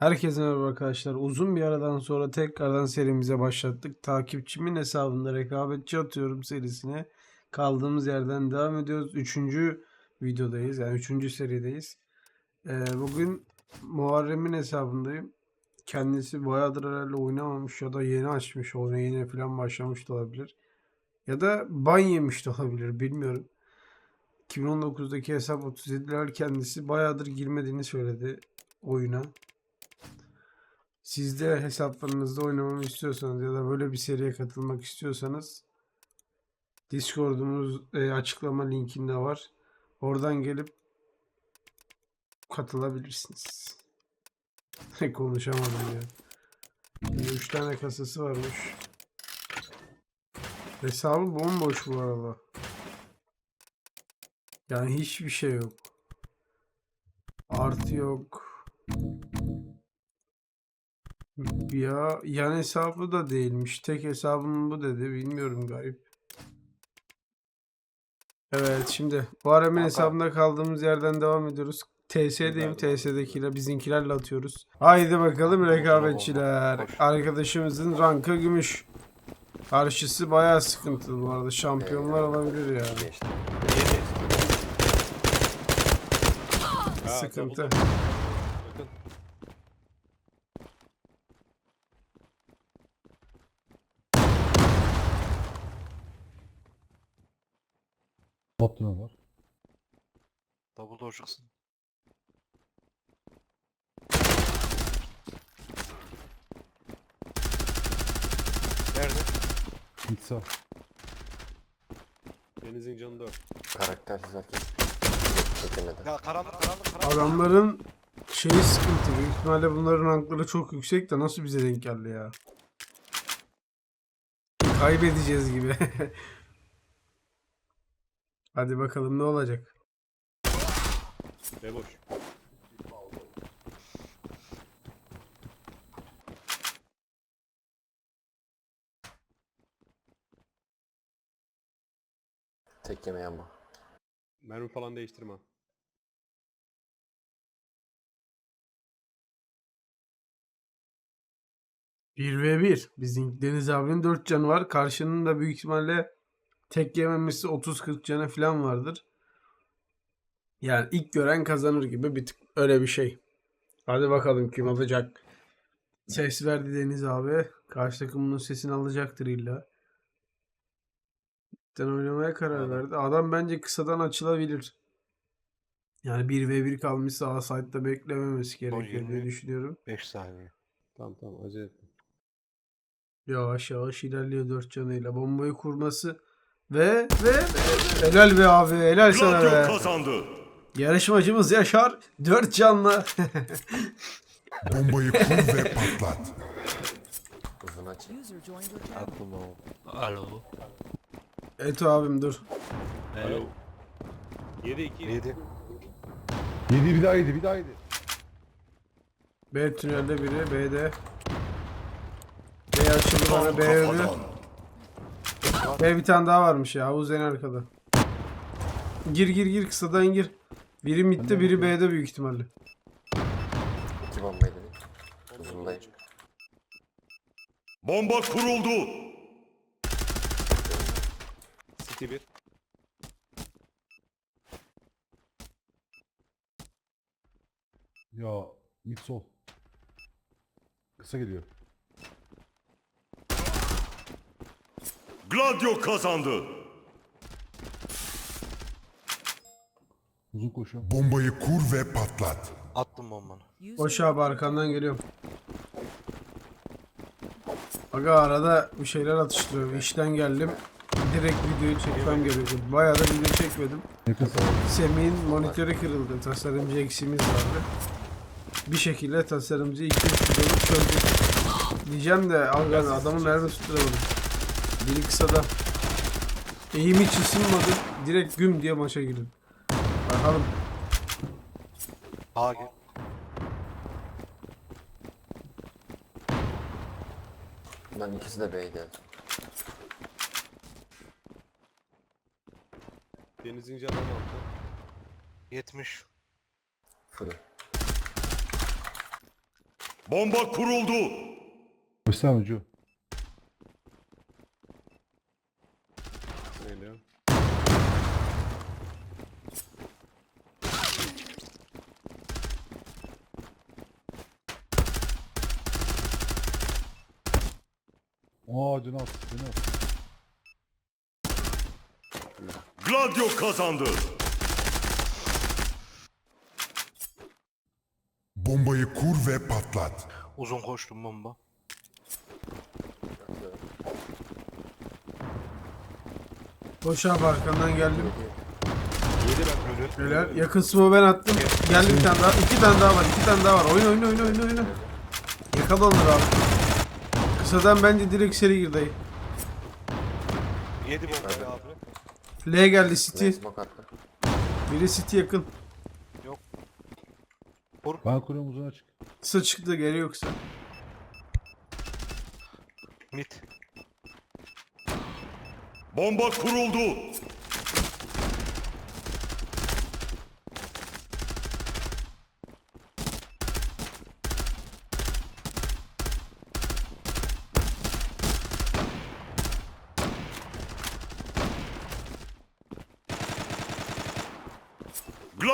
Herkese merhaba arkadaşlar. Uzun bir aradan sonra tekrardan serimize başlattık. Takipçimin hesabında rekabetçi atıyorum serisine. Kaldığımız yerden devam ediyoruz. Üçüncü videodayız. Yani üçüncü serideyiz. Ee, bugün Muharrem'in hesabındayım. Kendisi bayağıdır herhalde oynamamış ya da yeni açmış. Oyuna yeni falan başlamış da olabilir. Ya da ban yemiş de olabilir. Bilmiyorum. 2019'daki hesap 37'ler kendisi bayağıdır girmediğini söyledi oyuna. Siz de hesaplarınızda oynamamı istiyorsanız ya da böyle bir seriye katılmak istiyorsanız Discord'umuz e, açıklama linkinde var. Oradan gelip katılabilirsiniz. Konuşamadım ya. Şimdi 3 tane kasası varmış. Hesabı bomboş bu arada. Yani hiçbir şey yok. Artı yok. Ya yan hesabı da değilmiş. Tek hesabım bu dedi. Bilmiyorum garip. Evet şimdi bu hesabında kaldığımız yerden devam ediyoruz. TS'deyim. TS'dekiyle bizinkilerle atıyoruz. Haydi bakalım rekabetçiler. Arkadaşımızın rankı gümüş. Karşısı bayağı sıkıntılı bu arada. Şampiyonlar olabilir yani. Sıkıntı. Bot ne var? Double door çıksın. Nerede? Pizza. Deniz'in canı 4. Karaktersiz herkes. Çekemedi. Ya karanlık karanlık karanlık. Adamların şeyi sıkıntı. Büyük ihtimalle bunların rankları çok yüksek de nasıl bize denk geldi ya? Kaybedeceğiz gibi. Hadi bakalım ne olacak. Ve boş. Tek yemeği ama. Mermi falan değiştirme. Bir ve bir. Bizim Deniz abinin 4 canı var. Karşının da büyük ihtimalle tek yememesi 30-40 canı falan vardır. Yani ilk gören kazanır gibi bir tık öyle bir şey. Hadi bakalım kim alacak. Ses verdi Deniz abi. Karşı takımın sesini alacaktır illa. Cidden oynamaya karar verdi. Adam bence kısadan açılabilir. Yani 1v1 kalmışsa A site'da beklememesi gerekir diye 20. düşünüyorum. 5 saniye. Tamam tamam acele etme. Yavaş yavaş ilerliyor dört canıyla. Bombayı kurması ve ve, ve helal be abi helal sana be. kazandı. Yarışmacımız Yaşar dört canla. Bombayı kur ve patlat. Uzun aç. User joined your channel. Aklım o. Alo. Eto abim dur. Alo. 7 2. 7. Yedi bir daha yedi bir daha yedi. B tünelde biri B'de. B açıldı bana B öldü. B bir tane daha varmış ya. Havuz en arkada. Gir gir gir kısadan gir. Biri midde biri B'de büyük ihtimalle. 2 bombayı dedik. Uzundayım. Bomba kuruldu. City 1. Ya mid sol. Kısa geliyor. Gladio kazandı. Uzun koşuyor. Bombayı kur ve patlat. Attım bombanı. Boş abi arkandan geliyorum. Aga arada bir şeyler atıştırıyorum. İşten geldim. Direkt videoyu çekmem gerekiyor. Bayağı da video çekmedim. Semih'in monitörü kırıldı. Tasarımcı eksiğimiz vardı. Bir şekilde tasarımcı 2-3 videoyu çözdük. Diyeceğim de aga adamı mermi tutturamadım. Biri kısada. Eğim hiç ısınmadı. Direkt güm diye maça girdim. Bakalım. A gel. Lan ikisi de B'ydi. Deniz'in canı 16. 70. Fırın. Bomba kuruldu. Göster Aa. Canı az. Gladio kazandı. Bombayı kur ve patlat. Uzun koştum bomba. Koş abi arkandan geldim. Yedi bak. Beyler yakın smoke ben attım. Geldi bir tane daha. iki tane daha var. iki tane daha var. Oyna oyna oyna oyna oyna. Yakala onları abi. Kısadan bence direkt seri gir dayı. Yedi bomba abi. L geldi City. Ne smoke attı? Biri City yakın. Ben kuruyorum uzun açık. Kısa çıktı geri yoksa. Mid. Bomba kuruldu.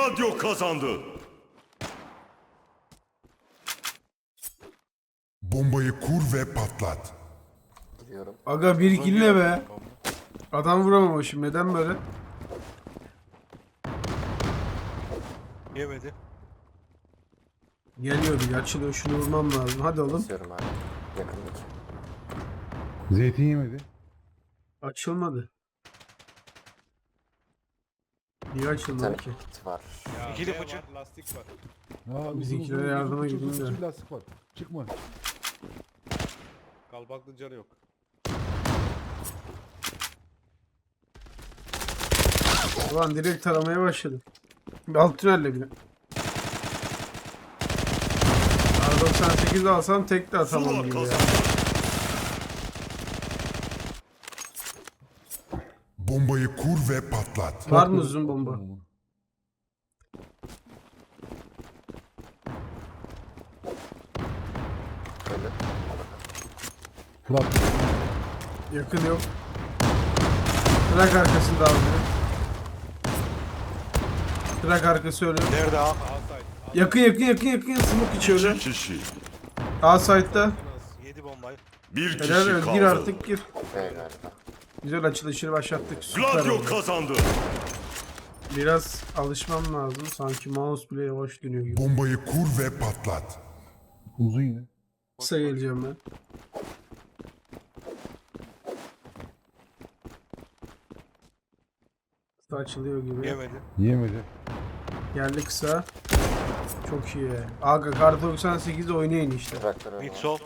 Gladio kazandı. Bombayı kur ve patlat. Gidiyorum. Aga bir kill ne be? Adam vuramamışım. Neden böyle? Yemedi. Geliyor bir açılıyor. Şunu vurmam lazım. Hadi oğlum. Kesiyorum abi. Yakındaki. Zeytin yemedi. Açılmadı. Niye Bir açılmadı tane ki? kit var. Ya, İkili B fıçı. var, Lastik var. Aa, uzun, Bizimkilere uzun, yardıma uzun, de. lastik var. Çıkma. Kalbaklı canı yok. Ulan direkt taramaya başladım. Alt tünelle bile. R98 alsam tek de atamam gibi ya. Bombayı kur ve patlat. Var mı uzun bomba? Fırat. Yakın yok. Trak arkasında abi. Trak arkası öyle. Nerede abi? Yakın yakın yakın yakın. Smoke içi öyle. İki kişi. A side'da. Yedi bombayı. Bir kişi Helal öyle. Gir kaldı. artık gir. Galiba. Güzel açılışını başlattık. Süper Gladio oldu. kazandı. Biraz alışmam lazım. Sanki mouse bile yavaş dönüyor gibi. Bombayı kur ve patlat. Uzun yine. Kısa geleceğim ben. Kısa açılıyor gibi. Yemedi. Yemedi. Geldi kısa. Çok iyi. Aga kar 98'de oynayın işte. Traktör Mid sol.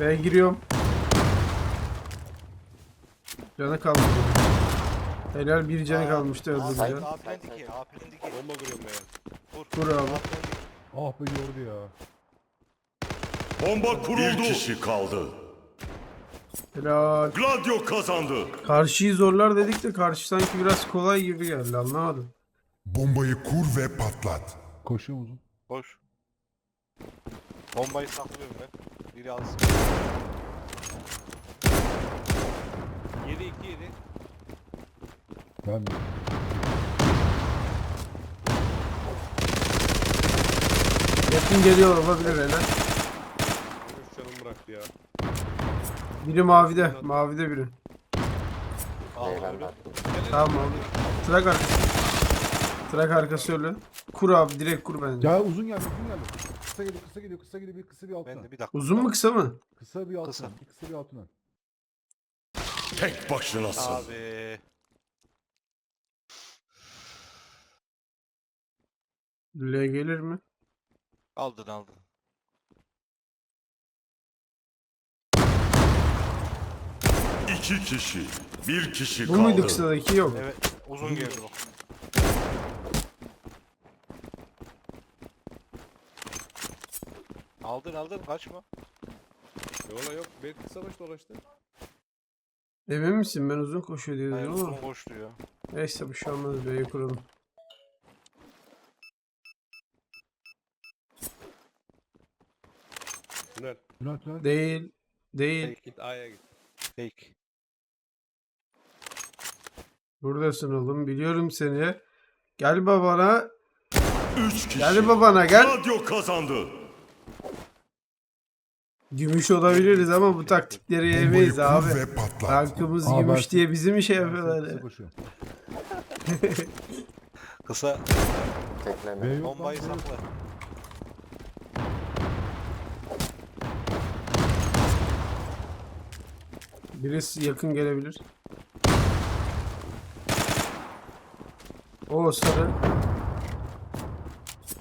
Ben giriyorum. Canı kalmadı. Helal bir canı kalmıştı öldürdü. Sait. A plan dike. A plan dike. Bomba kuruyorum B'ye. Vur abi. Ah be yordu ya. Bomba kuruldu. Bir kişi kaldı. Helal. Gladio kazandı. Karşıyı zorlar dedik de karşı sanki biraz kolay gibi geldi anlamadım. Bombayı kur ve patlat. Koşuyor uzun. Boş. Bombayı saklıyorum ben. Biri alsın. 7 2 7. Ben? Yakın geliyor olabilir. Benim üç canım bıraktı ya. Biri mavide. Mavide biri. Verdim. Tamam abi. Trak arkası. Trak arkası öyle. Kur abi direkt kur bence. Ya uzun geldi uzun geldi. Kısa geliyor kısa geliyor kısa geliyor bir kısa bir altına. Ben de bir dakika. Uzun mu kısa mı? Kısa bir altına. Kısa. Bir kısa bir altına. Tek başınasın. Abi. L gelir mi? Aldın aldın. İki kişi. Bir kişi Bu kaldı. muydu kısadaki? Yok. Evet. Uzun geldi o. Aldın aldın kaçma. Yola yok. Beni kısa baş dolaştı. Emin misin? Ben uzun koşuyor diye Hayır ama. uzun koştu. Neyse bir şey olmaz B'yi kuralım. Tünel. Tünel tünel. Değil. Değil. Git A'ya git. Fake. Buradasın oğlum. Biliyorum seni. Gel babana. 3 kişi. Gel babana gel. Radyo kazandı. Gümüş olabiliriz ama bu taktikleri yemeyiz abi. ve. Tankımız Aa, gümüş ben- diye bizi mi şey yapıyorlar kısa ya? koşuyorum. Kısa Tekleme. B yok bombayı lan. Birisi yakın gelebilir. O sarı.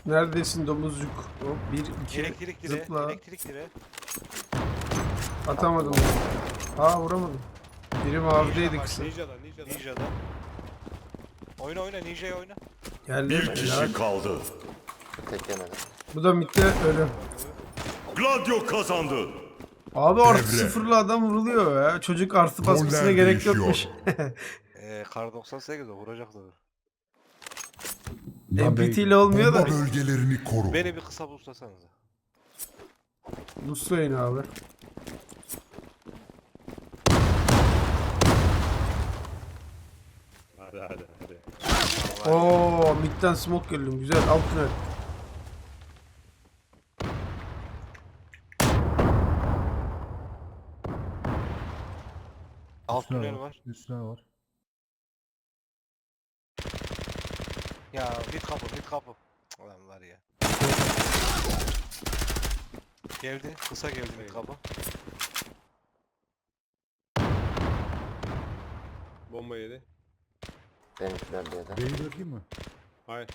Neredesin domuzcuk? Hop bir iki Elektrik dire. zıpla. Elektrik dire. Atamadım. Aa vuramadım. Biri mavideydi kısa. Ninja'da Ninja'da. Ninja'da. Oyna oyna Ninja'ya oyna. Geldi. Bir Helal. kişi kaldı. Teklemedi. Bu da mitte ölüm. Gladio kazandı. Abi artı Devre. sıfırlı adam vuruluyor ya. Çocuk artı basmasına gerek değişiyor. yokmuş. Eee kar 98'de vuracak tabii. MPT ile olmuyor da. Bomba bölgelerini koru. Beni bir kısa bulsasanıza. Buslayın abi. Hadi hadi hadi. Oo, midden smoke geliyor. Güzel. Alt tünel. Alt Üstüne tünel var. Üstüne var. Ya mid kapı mid kapı. Ulan var ya. Geldi. Kısa geldi mid kapı. Bomba yedi. Benimkiler B'de. B'yi bırakayım mı? Hayır.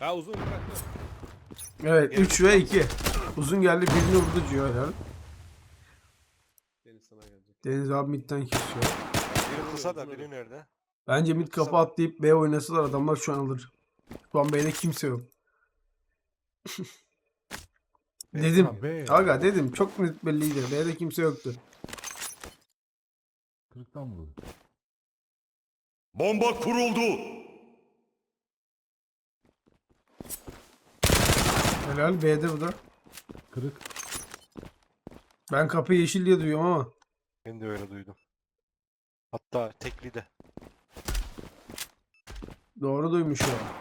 Ha uzun bıraktı. Evet 3 ve 2. Uzun geldi birini vurdu diyor herhalde. Deniz sana gelecek. Deniz abi midden kesiyor. Biri kısa da biri nerede? Bence mid kapı atlayıp B oynasalar adamlar şu an alır. Şu an B'de kimse yok. dedim. Aga dedim çok net belliydi. B'de kimse yoktu. Kırıktan vurdu. Bomba kuruldu. Helal B'de bu da. Kırık. Ben kapıyı yeşil diye duyuyorum ama. Ben de öyle duydum. Hatta tekli de. Doğru duymuş o.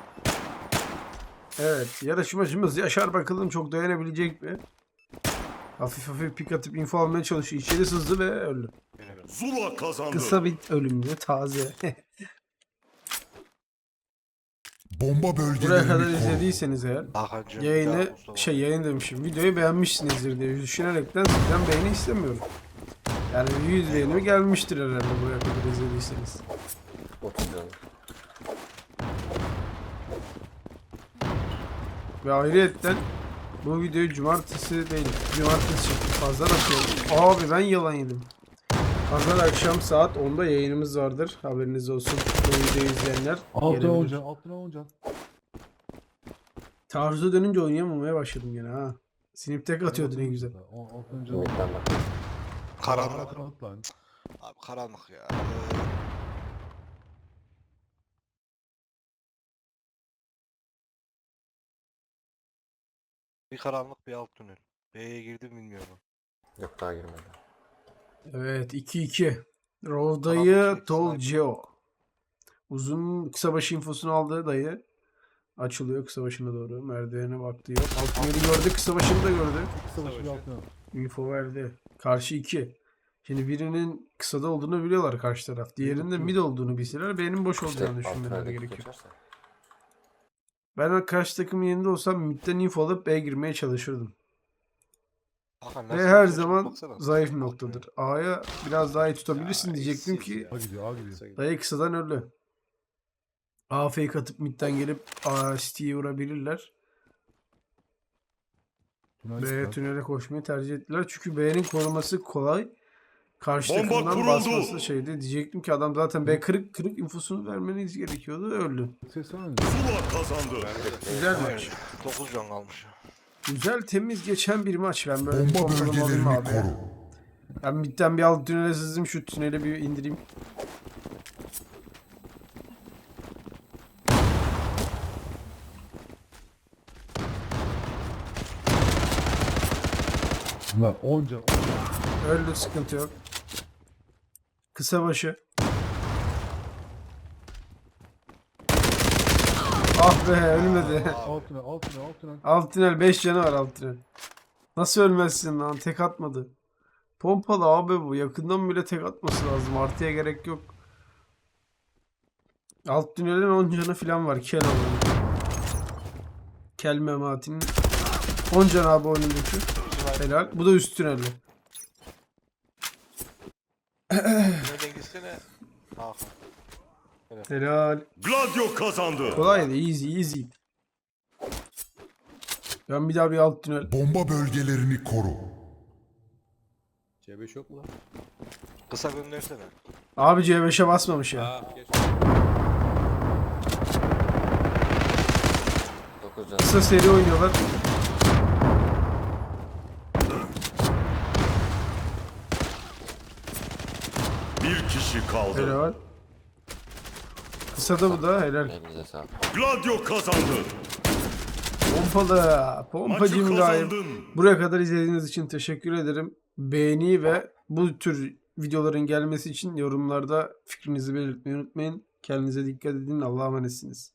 Evet yarışmacımız Yaşar bakalım çok dayanabilecek mi? Hafif hafif pik atıp info almaya çalışıyor. İçeri sızdı ve öldü. Zula kazandı. Kısa bir ölümdü taze. Bomba Buraya kadar bölgelerini izlediyseniz eğer yayını şey yayın demişim videoyu beğenmişsinizdir diye düşünerekten sizden beğeni istemiyorum. Yani 100 beğeni gelmiştir herhalde buraya kadar izlediyseniz. 30 Ve ayrıyetten bu videoyu cumartesi değil, cumartesi çektim. Pazar atıyorum. Abi ben yalan yedim. Pazar akşam saat 10'da yayınımız vardır. Haberiniz olsun. Bu videoyu izleyenler. Altına olacaksın. Altına olacaksın. Taarruza dönünce oynayamamaya başladım gene ha. Sinip tek atıyordu ne güzel. Altına bak. Karanlık. Abi karanlık ya. Bir karanlık bir alt tünel. B'ye girdim bilmiyorum. Yok daha girmedi. Evet 2-2. Tamam, Rovdayı şey, Tolgeo. Uzun kısa başı infosunu aldı dayı. Açılıyor kısa başına doğru. Merdivene baktı yok. Alt yeri gördü kısa başını da gördü. Kısa başı bir başı. altına. Info verdi. Karşı 2. Şimdi birinin kısada olduğunu biliyorlar karşı taraf. Diğerinin de mid olduğunu bilseler benim boş İşte olacağını düşünmeleri altına gerekiyor. geçerse. Ben karşı takımın yerinde olsam midden info alıp B'ye girmeye çalışırdım. Hakan Ve her zaman Baksana. zayıf noktadır. A'ya biraz daha iyi tutabilirsin Ya, diyecektim ki ya. A gidiyor A gidiyor. Dayı kısadan öldü. A fake atıp midden gelip A City'yi vurabilirler. Tünel B tünele koşmayı tercih ettiler. Çünkü B'nin koruması kolay. Karşı Bomba takımdan kuruldu. basması şeydi. Diyecektim ki adam zaten B kırık kırık infosunu vermeniz gerekiyordu. Öldü. Ses var mı? Zula kazandı. Güzel Evet, maç. 9 can kalmış. Güzel temiz geçen bir maç. Ben böyle Bomba bölgelerini abi. koru. Ben midden bir alt tünele sızdım. Şu tüneli bir indireyim. Lan onca onca. Öldü sıkıntı yok. Kısa başı. Ah be ölmedi. Alt tünel alt tünel alt tünel. Alt tünel 5 canı var alt tünel. Nasıl ölmezsin lan tek atmadı. Pompalı abi bu yakından bile tek atması lazım artıya gerek yok. Alt tünelin 10 canı falan var kel olan. Kel mematinin 10 canı abi oyunundaki. Helal. Bu da üst tünelde. Nereden gitsene. Hakan. Helal. Gladio kazandı. Kolaydı easy easy. Ben bir daha bir alt tünel. Bomba bölgelerini koru. C5 yok mu lan? Kısa göndersene. Abi C5'e basmamış ya. Aa geç. 9 can. Kısa seri oynuyorlar. Kişi kaldı. Helal. Kısa da bu da helal. Elinize sağlık. Gladio kazandı. Pompalı. Maçı Pompacım daim. kazandın. Buraya kadar izlediğiniz için teşekkür ederim. Beğeni ve bu tür videoların gelmesi için yorumlarda fikrinizi belirtmeyi unutmayın. Kendinize dikkat edin. Allah'a emanetsiniz.